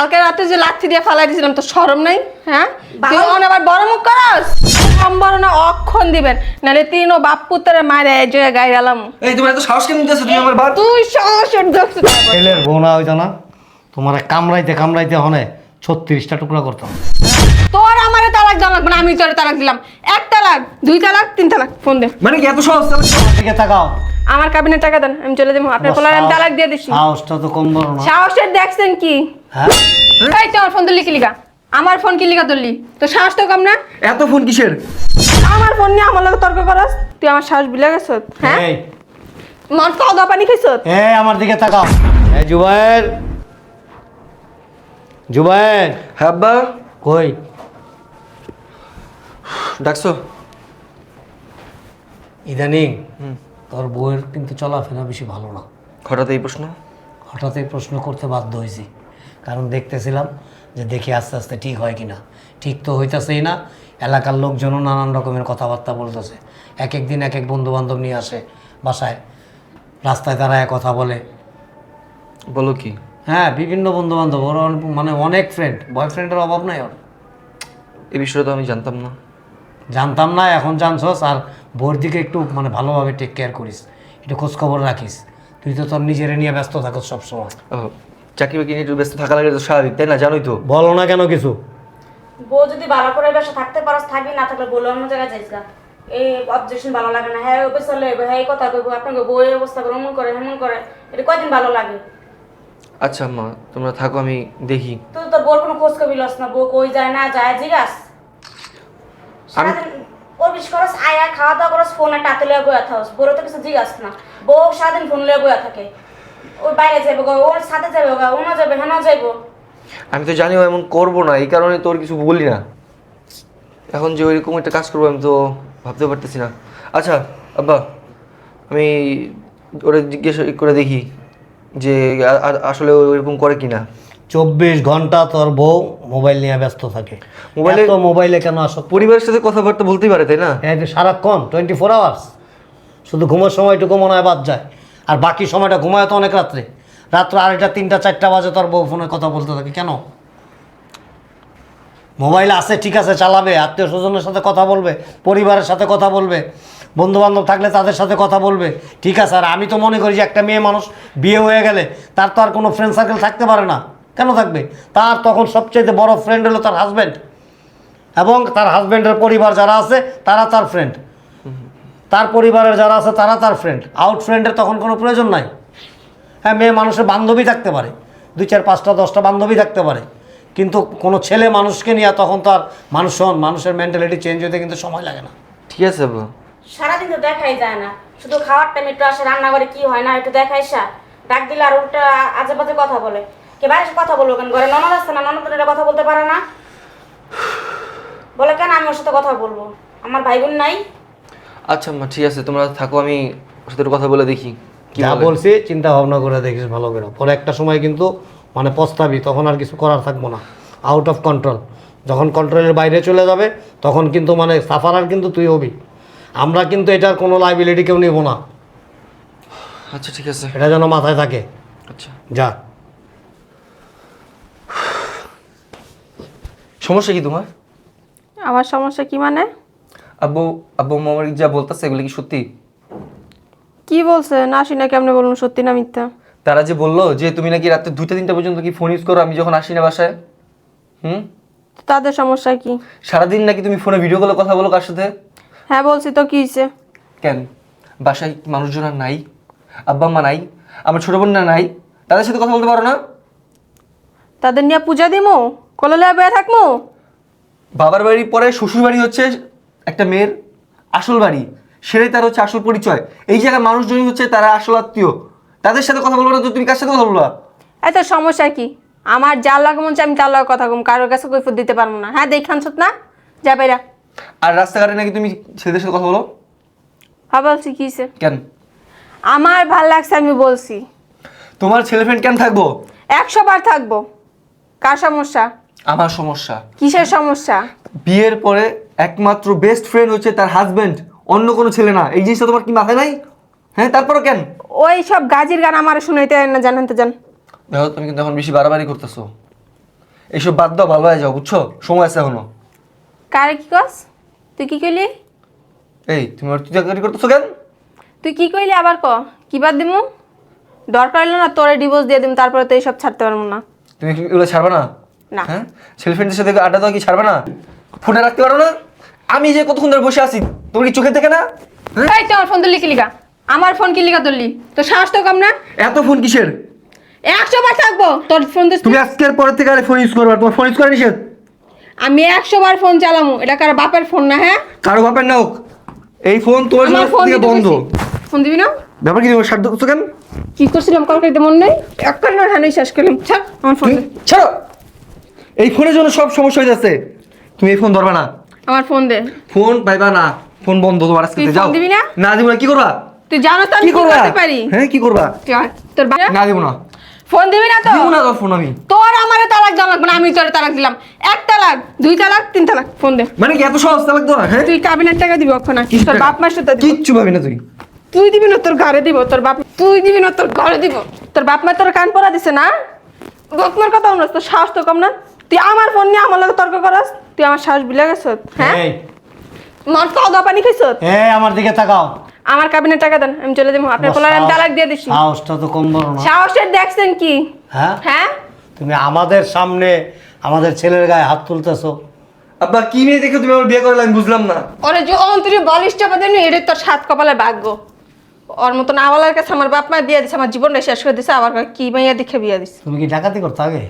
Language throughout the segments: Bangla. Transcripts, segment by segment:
কালকে রাতে যে লাথি দিয়ে ফালাই দিয়েছিলাম তো শরম নাই? হ্যাঁ? তুই ভালো- অন আবার বড় মুখ করাস? কম বড় অক্ষণ দিবেন। নাহলে তিন ও বাপ পুত্রে মারে এই যে গায়ে গেলাম। এই তুমি এত সাহস কেন দিতেছো? তুমি আমার বাদ তুই সমস্যার দেখছিস ছেলের বোনা হইতো না। তোমার কামড়াইতে কামড়াইতে হনে ছত্রিশটা টুকরা করতাম। তোর আমারে তালাক দেওয়া লাগবে না আমি তোর তালাক দিলাম। এক তালাক দুই তালাক তিন তালাক। ফোন দে। মানে কি এত সহজ? আমার দিকে তাকাও। আমার কাবিনে টাকা দেন আমি চলে যাব। আপনার পোলার আমি তালাক দিয়ে দিচ্ছি সাহসটা তো কম বড় না। সাহসের দেখছেন কি? হ্যাঁ? এই তো আমার ফোন তুললি কি লিগা? আমার ফোন কি লিগা তুললি? তো সাহস তো কম না? এত ফোন কিসের? আমার ফোন নিয়ে আমার লগে তর্ক করস? তুই আমার সাহস বিলে গেছ? হ্যাঁ? এই। মন খাওয়া পানি খাইছ? এই আমার দিকে তাকাও। এই জুবাইর জুবাইর হ্যাঁ আব্বা? কই? ডাকছো? ইদানিং। তোর বউয়ের কিন্তু চলাফেরা বেশি ভালো না। হঠাৎ এই প্রশ্ন? হঠাৎ এই প্রশ্ন করতে বাধ্য হয়েছি। কারণ দেখতেছিলাম যে দেখি আস্তে আস্তে ঠিক হয় কি না ঠিক তো হইতাছেই না এলাকার লোকজনও নানান রকমের কথাবার্তা বলতেছে। এক এক দিন এক এক বন্ধু বান্ধব নিয়ে আসে বাসায়। রাস্তায় দাঁড়ায় কথা বলে। বলো কি? হ্যাঁ বিভিন্ন বন্ধু বান্ধব ওর মানে অনেক ফ্রেন্ড বয়ফ্রেন্ডের অভাব নাই ওর। এই বিষয়টা তো আমি জানতাম না। জানতাম না এখন জানছস। আর বোর দিকে একটু মানে ভালোভাবে টেক কেয়ার করিস একটু খোঁজ খবর রাখিস। তুই তো তোর নিজেরে নিয়ে ব্যস্ত থাকস সবসময়। ও, চাকরি বাকরি নিয়ে একটু ব্যস্ত থাকা লাগে তো স্বাভাবিক তাই না? জানোই তো। বলো না কেন কিছু? বউ যদি ভালো করে বেসা থাকতে পারস থাকবি না থাকলে বলে অন্য জায়গায় যাইস গা। এই অবজেকশন ভালো লাগে না। হ্যাঁ ওই পয়সা লইব হ্যাঁ এই কথা কইব আপনাকে বউ এই অবস্থা করে অমন করে হেমন করে এটা কয়দিন ভালো লাগে? আচ্ছা মা তোমরা থাকো আমি দেখি। তুই তোর বউর কোনো খোঁজ কবি লস না। বউ কই যায় না যায় জিগাস সারাদিন ওর বিশ করস আয়া খাওয়া দাওয়া করস ফোনে টাতে লিয়ে বইয়া থাকস। বউর তো কিছু জিগাস না। বউ সারাদিন ফোন লিয়ে বইয়া থাকে। ওই বাইরে যাবে গো, ওর সাথে যাবে গা ওনা যাবে হ্যাঁ যাইবো? আমি তো জানি এমন করব না, এই কারণে তোর কিছু বলি না। এখন যে ওইরকম একটা কাজ করব, আমি তো ভাবতে পারতেছি না। আচ্ছা আব্বা, আমি ওরা জিজ্ঞেস করে দেখি যে আসলে ওইরকম করে কি না চব্বিশ ঘণ্টা তোর বউ মোবাইল নিয়ে ব্যস্ত থাকে। মোবাইলে- তো মোবাইলে কেন আসো পরিবারের সাথে কথাবার্তা বলতেই পারে তাই না? হ্যাঁ সারাক্ষণ টোয়েন্টি ফোর আওয়ার্স শুধু ঘুমের সময়টুকু মনে হয় বাদ যায়। আর বাকি সময়টা ঘুমায় তো অনেক রাত্রে। রাত্র আড়াইটা তিনটা চারটা বাজে তোর বউ ফোনে কথা বলতে থাকে। কেন? মোবাইল আছে ঠিক আছে চালাবে আত্মীয় স্বজনের সাথে কথা বলবে পরিবারের সাথে কথা বলবে বন্ধু বান্ধব থাকলে তাদের সাথে কথা বলবে। ঠিক আছে আর আমি তো মনে করি যে একটা মেয়ে মানুষ বিয়ে হয়ে গেলে তার তো আর কোনো ফ্রেন্ড সার্কেল থাকতে পারে না। কেন থাকবে? তার তখন সবচেয়ে বড় ফ্রেন্ড হলো তার হাজব্যান্ড এবং তার হাজব্যান্ডের পরিবার যারা আছে তারা তার ফ্রেন্ড তার পরিবারের যারা আছে তারা তার ফ্রেন্ড আউট ফ্রেন্ডের তখন কোনো প্রয়োজন নাই। হ্যাঁ মেয়ে মানুষের বান্ধবী থাকতে পারে। দুই চার পাঁচটা দশটা বান্ধবী থাকতে পারে। কিন্তু কোনো ছেলে মানুষকে নিয়ে তখন তো আর মানুষ হন মানুষের মেন্টালিটি চেঞ্জ হতে কিন্তু সময় লাগে না। ঠিক আছে সারাদিন তো দেখাই যায় না। শুধু খাওয়ার টাইম একটু আসে রান্নাঘরে কি হয় না একটু দেখাই সা ডাক দিলে আর উল্টা আজে বাজে কথা বলে। কে বাইরে এসে কথা বলব কেন? ঘরে ননদ আসছে না? ননদ এটা কথা বলতে পারে না। বলে কেন আমি ওর সাথে কথা বলব? আমার ভাই বোন নাই। আচ্ছা মা ঠিক আছে তোমরা থাকো আমি ওর সাথে একটু কথা বলে দেখি। কি যা বলে। বলছি চিন্তা ভাবনা করে দেখিস ভালো করে। পরে একটা সময় কিন্তু মানে পস্তাবি তখন আর কিছু করার থাকব না। আউট অফ কন্ট্রোল যখন কন্ট্রোলের বাইরে চলে যাবে তখন কিন্তু মানে সাফারার কিন্তু তুই হবি। আমরা কিন্তু এটার কোনো লাইবিলিটি কেউ নেব না। আচ্ছা ঠিক আছে। এটা যেন মাথায় থাকে। আচ্ছা। যা। সমস্যা কি তোমার? আমার সমস্যা কি মানে? আব্বু আব্বু মামার যা বলতাছে এগুলো কি সত্যি? কি বলছে? না শুনে কেমনে বলুন? সত্যি না মিথ্যা? তারা যে বলল যে তুমি নাকি রাতে দুইটা তিনটা পর্যন্ত কি ফোন ইউজ করো আমি যখন আসি না বাসায় হুম? তাদের সমস্যা কি? সারাদিন নাকি তুমি ফোনে ভিডিও কলে কথা বলো কার সাথে? হ্যাঁ বলছি তো কি হয়েছে কেন? বাসায় মানুষজন আর নাই? আব্বা মা নাই? আমার ছোট বোন না নাই? তাদের সাথে কথা বলতে পারো না? তাদের নিয়ে পূজা দিমু? কললে বেয়ে থাকমু? বাবার বাড়ি পরে শ্বশুর বাড়ি হচ্ছে একটা মেয়ের আসল বাড়ি। সেটাই তার হচ্ছে আসল পরিচয়। এই জায়গায় মানুষজনই হচ্ছে তারা আসল আত্মীয়। তাদের সাথে কথা বলব না তো তুমি কার সাথে কথা বলবা? এত সমস্যা কি? আমার যার লাগে মন আমি তার লগে কথা কম। কারোর কাছে কৈফত দিতে পারব না। হ্যাঁ দেখান না? যা বাইরা আর রাস্তাঘাটে নাকি তুমি ছেলেদের সাথে কথা বলো? হ্যাঁ বলছি কি? কেন? আমার ভালো লাগছে আমি বলছি। তোমার ছেলে ফ্রেন্ড কেন থাকব? একশো বার থাকব। কার সমস্যা? আমার সমস্যা। কিসের সমস্যা? বিয়ের পরে একমাত্র বেস্ট ফ্রেন্ড হচ্ছে তার হাজবেন্ড অন্য কোনো ছেলে না। এই জিনিসটা তোমার কি মাথায় নাই? হ্যাঁ তারপরও কেন? ওই সব গাজির গান আমার শুনাইতে হয় না জানেন তো জান। দেখো তুমি কিন্তু এখন বেশি বাড়াবাড়ি করতেছো। এইসব বাদ দাও ভালো হয়ে যাও বুঝছ? সময় আছে এখনও। কারে কি কস? তুই কি কইলি? এই তুমি আর তুই চাকরি করতেছো কেন? তুই কি কইলি আবার ক? কি বাদ দিমু? দরকার হলো না তোরে ডিভোর্স দিয়ে দিম তারপরে তো এইসব ছাড়তে পারব না। তুমি কি এগুলো ছাড়বে না? না। হ্যাঁ? ছেলে ফ্রেন্ডের সাথে আড্ডা দেওয়া কি ছাড়বে না? ফোনে রাখতে পারো না? আমি যে কতক্ষণ ধরে বসে আছি তোমার কি চোখে থেকে না? হ্যাঁ? এই তোমার ফোন ধরলি কি লিগা? আমার ফোন কি লিগা ধরলি তোর সাহস তো কম না? এত ফোন কিসের? একশো বার থাকব। তোর ফোন তুমি আজকের পরের থেকে আর ফোন ইউজ করবে তোমার ফোন ইউজ করে নিষেধ আমি একশো বার ফোন চালামু। এটা কার বাপের ফোন না হ্যাঁ? কারও বাপের না হোক। এই ফোন তোমার জন্য ফোন থেকে বন্ধ। ফোন দিবি না? ব্যাপার কি তোমার সাধ্য করছ কেন? কি করছিলাম? কালকে মন নেই? একটা না হ্যাঁ শেষ করলাম। ছাড় আমার ফোন ছাড়ো! এই ফোনের জন্য সব সমস্যা হয়ে যাচ্ছে। তুমি এই ফোন ধরবে না। আমার ফোন দে। ফোন পাইবা না। ফোন বন্ধ তোমার আজকে যাও। দিবি না? না দিব না কি করবা? তুই জানো তো আমি কি কি করতে পারি? হ্যাঁ কি করবা? তোর বাবা না দিব না। ফোন দিবি না তো? দিব না তোর ফোন আমি। তোর আমারে তালাক দেওয়া লাগবে না আমি তোর তালাক দিলাম। এক তালাক দুই তালাক তিন তালাক ফোন দে। মানে কি এত সহজ লাগতো না হ্যাঁ? তুই কাবিনের টাকা দিবি অক্ষণ না কিসের তোর বাপ মার সাথে দিব। কিচ্ছু পাবি না তুই। তুই দিবি না তোর ঘরে দিব তোর বাপ তুই দিবি না তোর ঘরে দিব। তোর বাপ মা তোর কান পরা দিছে না? বকমার কথা বলছ তোর সাহস তো কম না। তুই আমার ফোন নিয়ে আমার লগে তর্ক করস? তুই আমার সাহস বিলে গেছ হ্যাঁ? এই। মন খাওয়া পানি খাইছ এই আমার দিকে তাকাও। আমার কাবিনে টাকা দেন আমি চলে যাব। আপনার পোলার আমি তালাক দিয়ে দিছি। সাহসটা তো কম বড় না। সাহসের দেখছেন কি? হ্যাঁ? হ্যাঁ? তুমি আমাদের সামনে আমাদের ছেলের গায়ে হাত তুলতেছো। আব্বা কি মেয়ে দেখে তুমি আমার বিয়ে করলে আমি বুঝলাম না। ওরে যে অন্তরি বলিষ্ঠ পাতেন এটা তোর সাত কপালে ভাগ্য। ওর মতন আওয়ালার কাছে আমার বাপ মা বিয়ে দিছে আমার জীবনটা শেষ করে দিছে আবার কি মাইয়া দেখে বিয়ে দিছে? তুমি কি ডাকাতি করতে আগে?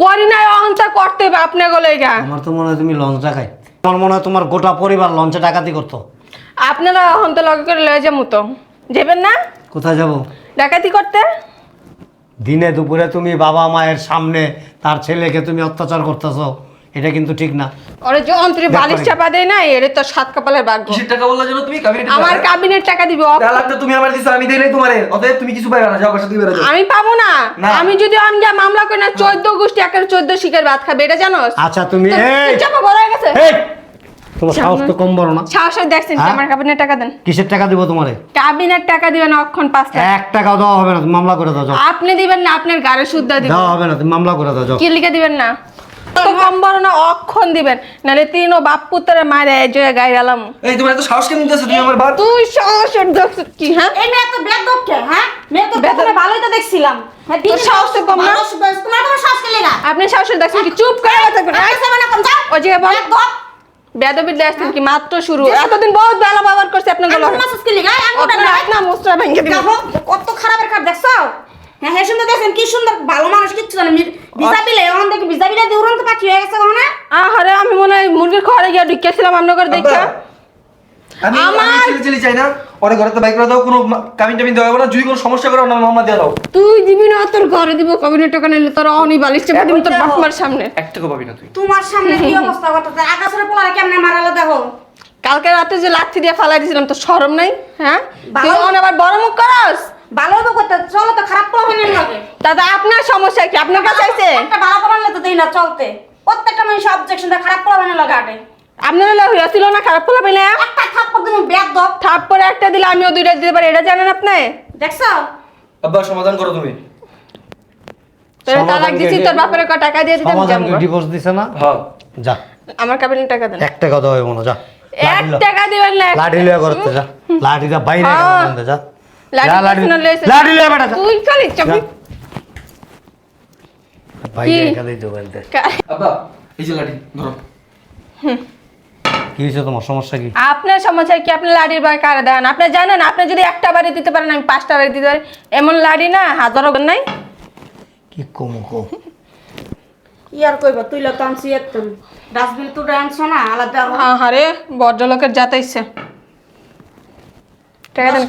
করি নাই অহংকার করতে হবে আপনি গলে গা আমার তো মনে হয় তুমি লঞ্চ ডাকাই। আমার মনে হয় তোমার গোটা পরিবার লঞ্চে ডাকাতি করতো। আপনারা অহন্ত লগে করে লয়ে যাব তো। যাবেন না? কোথায় যাব? ডাকাতি করতে? দিনে দুপুরে তুমি বাবা মায়ের সামনে তার ছেলেকে তুমি অত্যাচার করতেছো। এটা কিন্তু ঠিক না। ওরে যে অন্তরি বালিশ চাপা দেয় না এর তোর সাত কপালের ভাগ্য। কিসের টাকা বললা যেন তুমি? কাবিনেটে আমার কাবিনের টাকা দিবি অ- তালাকটা তুমি আমার দিছো আমি দেই নাই তোমারে। অতএব তুমি কিছু পাইবা না যাও বাসা থেকে বেরো যাও আমি পাবো না। আমি যদি অনগা মামলা করি না চোদ্দ গোষ্ঠী একের চোদ্দ শিখের ভাত খাবে এটা জানো আচ্ছা তুমি এই চাপা বড় হয়ে গেছে? এই! তোমার সাহস তো কম বড় না। সাহসের দেখছেন হ্যাঁ? আমার কাবিনের টাকা দেন। কিসের টাকা দিব তোমারে? কাবিনের টাকা দিবেন অক্ষণ পাঁচ লাখ। এক টাকাও দেওয়া হবে না মামলা করে দাও আপনি দিবেন না আপনার গাড়ি শুদ্ধ দিবেন। দেওয়া হবে না তুমি মামলা করে দাও কি লিখে দিবেন না? তো কম বড় না অক্ষণ দিবেন। নাহলে তিন ও বাপ পুত্রে মারে এই যে গায়ে এই তোমার এত সাহস কেন দিতেছো? তুমি আমার বাদ তুই সাহসের দেখছিস কি হ্যাঁ? এই মেয়ে তো বেদব কে হ্যাঁ? মেয়ে তো বেয়াদব? ভালোই তো দেখছিলাম। হ্যাঁ, তোর সাহস তো কম না? তোমার তোমার সাহস কে লেগা আপনি সাহসের দেখছেন কি চুপ করে কথা বলেন আর কিছু মানে কম যাও। ওই যে বল। বেদব বেদবির কি মাত্র শুরু? এতদিন বহুত ভালো ব্যবহার করছে আপনারগুলো না মুস্ত্রা ভেঙে দিবেন কত খারাপের কাজ দেখছ? হ্যাঁ হ্যাঁ সুন্দর দেখেন কি সুন্দর ভালো মানুষ কিচ্ছু জানে ভিজা বিলে এখন দেখি ভিজা বিলে দিয়ে উড়ন্ত পাখি হয়ে গেছে ওখানে আরে আমি মনে হয় মুরগির ঘরে গিয়ে ঢুকেছিলাম আপনার ঘরে দেখা আমি আমি আমার- ছেলে ছেলে চাই না। অনেক ঘরে তো বাইক করে দাও কোনো কামিন টামিন দেওয়া হবে না। যদি কোনো সমস্যা করে না মামলা দিয়ে দাও। তুই দিবি না তোর ঘরে দিব কবিনের টাকা নিলে তোর অনি বালিশ চেপে দিবি তোর বাপমার সামনে। এক টাকা পাবি না তুই। তোমার সামনে কি অবস্থা? করতেছে আকাশের পোলারে কেমনে মারালো দেখো? কালকে রাতে যে লাথি দিয়ে ফালাই দিয়েছিলাম তো শরম নাই? হ্যাঁ? তুই অন আবার বড় মুখ করস? ভালো করতে চলো তো খারাপ লাগে। দাদা আপনার সমস্যা কি? আপনার কাছে আইছে একটা ভালো পোলা তো দেই না চলতে। প্রত্যেকটা মানুষ অবজেকশন দেয় খারাপ হয় লাগে আটে আপনার না খারাপ পোলা একটা থাপ্পড় থাপ্পড়ে একটা দিলে আমিও দুইটা দিতে পারি এটা জানেন আপনি? দেখছ? আব্বা সমাধান করো তুমি। তোর তালাক দিছি তোর বাপের ক টাকা দিয়ে দিতে আমি সমাধানকে ডিভোর্স দিছে না? হ্যাঁ। যা। আমার টাকা দেন। এক টাকা দেওয়া হবে না যা। এক টাকা দিবেন না লাঠি লিয়া করতে যা। লাঠিটা বাইরে হ্যাঁ। যা। লাঠি যা, লাঠি পিছনে লইছে। লাঠি লিয়া বেটা তুই খালি চাপি। বাইরে খালি তো আব্বা এই যে লাঠি ধরো। কি হয়েছে তোমার সমস্যা কি? আপনার সমস্যা কি? আপনি লাডির ভয় কারে দেন? আপনি জানেন আপনি যদি একটা বাড়ি দিতে পারেন আমি পাঁচটা বাড়ি দিতে পারি। এমন লাডি না হাজারো নাই। কি কমু আর কইব তুই লো টানছি একদম ডাস্টবিন তো আনছো না আলাদা হ্যাঁ হ্যাঁ রে ভদ্রলোকের যাতাইছে টাকা দেন।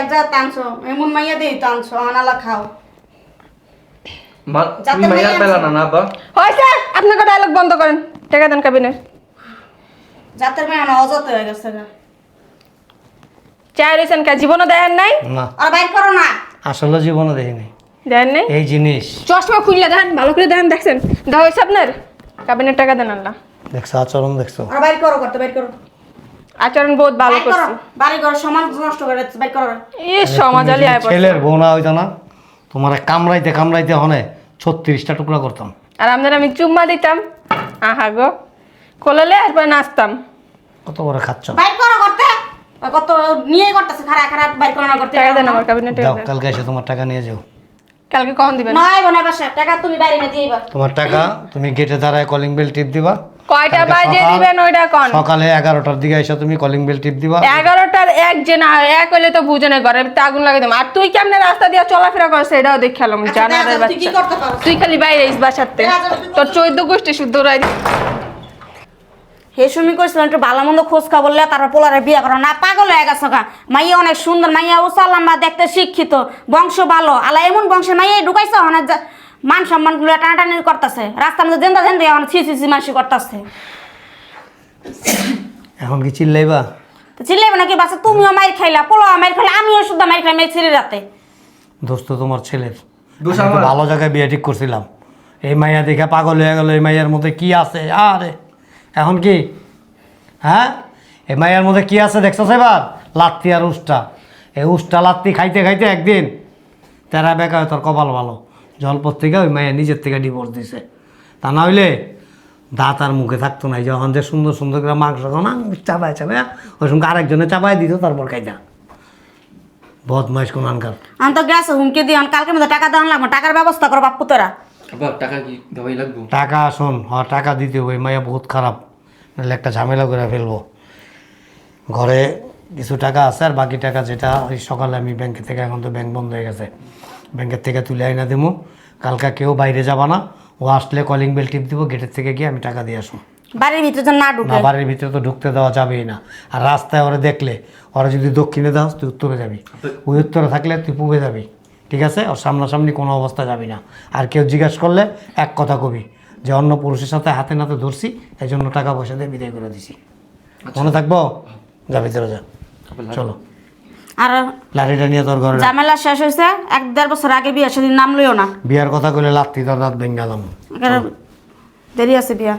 এক জায়গা টানছো এমন মাইয়া দিয়ে টানছো আনালা খাও। তুমি মাইয়া মাইয়া পেলা না না হয়েছে আপনাকে ডায়লগ বন্ধ করেন। টাকা দেন কাবিনের। জাতের মেয়ে না অযত হয়ে গেছে গা। চায় রয়েছেন কে? জীবনও দেন নাই? না। আর বাইর করো না। আসলে জীবনে দেখিনি দেন নাই? এই জিনিস। চশমা খুললে দেন ভালো করে দেন দেখছেন? দেওয়া হয়েছে আপনার? কাবিনের টাকা দেন আল্লাহ। দেখছ আচরণ দেখছ? আর বাইর করো করতে বাইর করো। আচরণ বহুত ভালো করছে। বাড়ি ঘর সমান নষ্ট করে বাইর করো। এ সমাজ আলী আয় ছেলের বউ না হইতো না তোমার কামড়াইতে কামড়াইতে হনে ছত্রিশটা টুকরা করতাম। আর আপনার আমি চুম্মা দিতাম। আহা গো কোলালে এরপর নাচতাম। কত বড় খাচ্ছ? বাইর করো করতে। কত নিয়ে করতেছে খারাপ খারাপ বাইর করো না করতে। টাকা দেন আমার ক্যাবিনেটে যাও কালকে এসে তোমার টাকা নিয়ে যাও। কালকে কখন দিবেন? নয় বোনের বাসা টাকা তুমি বাইরে নিয়ে দিবা তোমার টাকা তুমি গেটে দাঁড়ায় কলিং বেল টিপ দিবা। কয়টা বাজে দিবেন ওইটা কন? সকালে এগারোটার দিকে এসে তুমি কলিং বেল টিপ দিবা। এগারোটার এক যে না এক হইলে তো বুঝে না ঘরে আগুন লাগাই দেবো আর তুই কেমনে রাস্তা দিয়ে চলাফেরা করছে এটাও দেখালাম আচ্ছা, জানারের দেখা তুই কি বাচ্চা। করতে পারো। তুই খালি বাইরে আইস বাসাতে। তুই তোর চৈদ্দ গোষ্ঠী শুদ্ধ রাই হে সুমি কইছিলাম একটু ভালো মন্দ খোঁজ খবর বললে তারপর পোলারে বিয়ে করো। না পাগল হয়ে গেছো গা। মাইয়া অনেক সুন্দর মাইয়া ও উসাল্লাম্বা দেখতে শিক্ষিত বংশ ভালো। আলা এমন বংশের মাইয়া ঢুকাইছে অনেক যা- মান সম্মানগুলো টানাটানি করতেছে। রাস্তার মধ্যে জেন্দা জেন্দা অনেক ছি ছি ছি মাসি করতেছে। এখন কি চিল্লাইবা? তো চিল্লাইবে নাকি? বাসা তুমিও মাইর খাইলা পোলাও মাইর খাইলা আমিও শুদ্ধ মাইর খাইলাম এই ছিঁড়ে রাতে। দোস্ত তোমার ছেলের। দোষ আমি তো আমার। ভালো জায়গায় বিয়ে ঠিক করছিলাম। এই মাইয়া দেখে পাগল হয়ে গেল এই মাইয়ার মধ্যে কি আছে? আরে এখন কি? হ্যাঁ? এই মাইয়ার মধ্যে কি আছে দেখছ এবার? লাত্তি আর উষ্টা। এই উষ্টা লাত্তি খাইতে খাইতে একদিন তেরা বেকার তোর কপাল ভালো। জলপথ থেকে ওই মাইয়া নিজের থেকে ডিভোর্স দিছে। তা না হইলে দাঁত আর মুখে থাকতো না যখন যে সুন্দর সুন্দর করে মাংস না চাপায় চাপায় ওই সঙ্গে আরেকজনে চাপায় দিত তারপর খাইতা। বদমাইশ কোন আনকার। আমি তো গেছে হুমকি দিয়ে কালকে মধ্যে টাকা দেওয়ান লাগবে টাকার ব্যবস্থা করো বাপ্পু তোরা। টাকা কি দেওয়াই লাগবো? টাকা শোন হ টাকা দিতে হবে মাইয়া বহুত খারাপ। নাহলে একটা ঝামেলা করে ফেলব। ঘরে কিছু টাকা আছে আর বাকি টাকা যেটা ওই সকালে আমি ব্যাংকে থেকে এখন তো ব্যাংক বন্ধ হয়ে গেছে। ব্যাংকের থেকে তুলে আইনা দেবো কালকা কেউ বাইরে যাবা না। ও আসলে কলিং বেল টিপ দিব গেটের থেকে গিয়ে আমি টাকা দিয়ে আসব। বাড়ির ভিতরে যেন না না ঢুকে বাড়ির ভিতরে তো ঢুকতে দেওয়া যাবেই না। আর রাস্তায় ওরা দেখলে ওরা যদি দক্ষিণে দাও তুই উত্তরে যাবি। ওই উত্তরে থাকলে তুই পূবে যাবি। ঠিক আছে? ওর সামনাসামনি কোনো অবস্থা যাবি না। আর কেউ জিজ্ঞাসা করলে এক কথা কবি যে অন্য পুরুষের সাথে হাতে নাতে ধরছি এই জন্য টাকা পয়সা দিয়ে বিদায় করে দিছি। মনে থাকব? যা ভিতরে যা। চলো। আর লাঠিটা নিয়ে তোর ঘরে ঝামেলা শেষ হয়েছে এক দেড় বছর আগে বিয়ে সেদিন নাম লইও না। বিয়ার কথা কইলে লাঠি তোর দাঁত ভেঙ্গালাম দেরি আছে বিয়া।